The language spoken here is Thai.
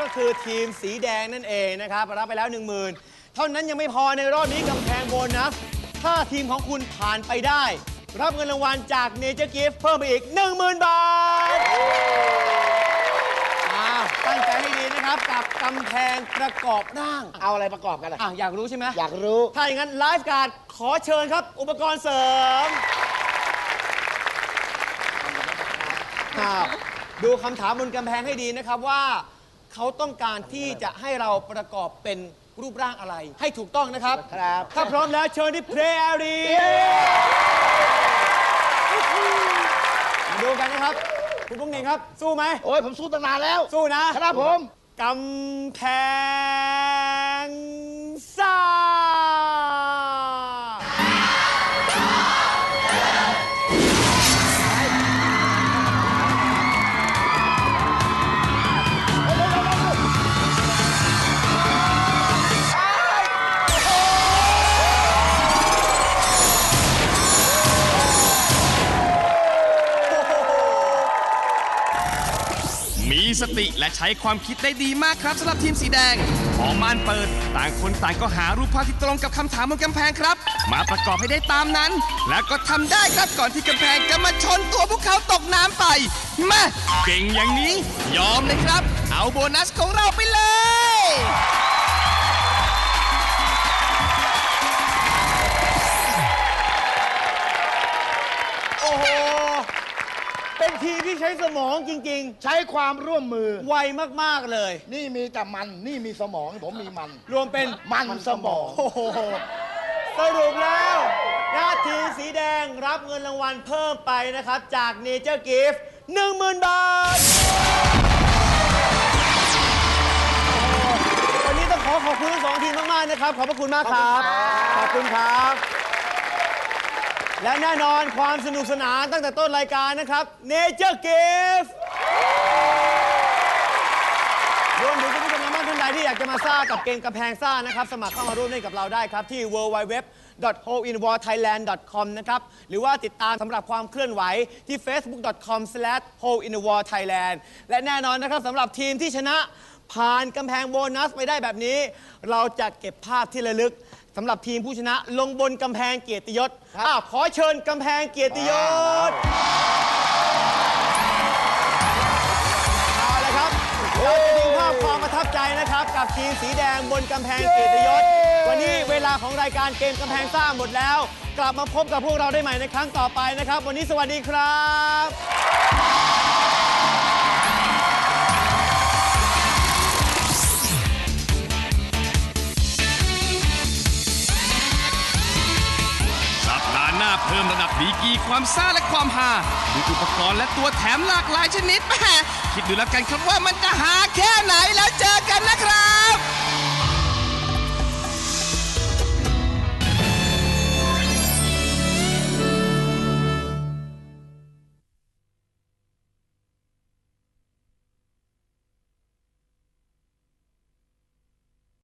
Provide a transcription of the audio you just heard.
ก็คือทีมสีแดงนั่นเองนะครับ รับไปแล้ว 10,000 เท่านั้นยังไม่พอในรอบนี้กำแพงโบนัส ถ้าทีมของคุณผ่านไปได้ รับเงินรางวัลจากเนเจอร์กิฟเพิ่มไปอีก 10,000 บาทอ้าวตั้งใจให้ดีนะครับกับกำแพงประกอบร่างเอาอะไรประกอบกันล่ะ อะอยากรู้ใช่ไหมอยากรู้ถ้าอย่างนั้นไลฟ์การ์ดขอเชิญครับ อุปกรณ์เสริมครับดูคำถามบนกำแพงให้ดีนะครับว่า เขาต้องการที่จะให้เราประกอบเป็นรูปร่างอะไร ให้ถูกต้องนะครับ ครับ ถ้าพร้อมแล้วเชิญที่เพลย์แอรีมาดูกันนะครับ คุณปุ้งเหน่งครับ สู้ไหม โอ้ยผมสู้ตั้งนานแล้ว สู้นะครับผม กำแพงซ่า สติและใช้ความคิดได้ดีมากครับสำหรับทีมสีแดงพอม่านเปิด ต่างคนต่างก็หารูปภาพที่ตรงกับคำถามบนกำแพงครับ มาประกอบให้ได้ตามนั้น แล้วก็ทำได้ครับก่อนที่กำแพงจะมาชนตัวพวกเขาตกน้ำไปมาเก่งอย่างนี้ ยอมเลยครับ เอาโบนัสของเราไปเลย ทีมที่ใช้สมองจริง ใช้ความร่วมมือ ๆ ไวมากๆเลย นี่มีแต่มันนี่มีสมองผมมีมัน รวมเป็น มันสมอง โอ้โห สรุปแล้วนาทีมสีแดงรับเงินรางวัลเพิ่มไปนะครับ จาก Nature Gift 10,000บาท วันนี้ต้องขอขอบคุณทั้งสองทีมมาก ๆ นะครับ ขอบพระคุณมากครับ ขอบคุณครับ และแน่นอนความสนุกสนานตั้งแต่ต้นรายการนะครับ Nature Gift รวมถึงคุณผู้ชมทางบ้านท่านใดที่อยากจะมาซ่ากับเกมกำแพงซ่านะครับ สมัครเข้ามาร่วมเล่นกับเราได้ครับ ที่ www.holeinwarthailand.com นะครับ หรือว่าติดตามสำหรับความเคลื่อนไหวที่ facebook.com/holeinwarthailand และแน่นอนนะครับสำหรับทีมที่ชนะ ผ่านกำแพงโบนัสไปได้แบบนี้ เราจะเก็บภาพที่ระลึกสำหรับทีมผู้ชนะลงบนกำแพงเกียรติยศอ้าวขอเชิญกำแพงเกียรติยศเอาละครับเราจะทิ้งภาพความประทับใจนะครับ กับทีมสีแดงบนกำแพงเกียรติยศ วันนี้เวลาของรายการเกมกำแพงซ่าหมดแล้ว กลับมาพบกับพวกเราได้ใหม่ในครั้งต่อไปนะครับ วันนี้สวัสดีครับ เพิ่มระดับดีกีความซ่าและความฮาด้วยอุปกรณ์และตัวแถมหลากหลายชนิดแม่คิดดูแล้วกันครับว่ามันจะหาแค่ไหนแล้วเจอกันนะครับ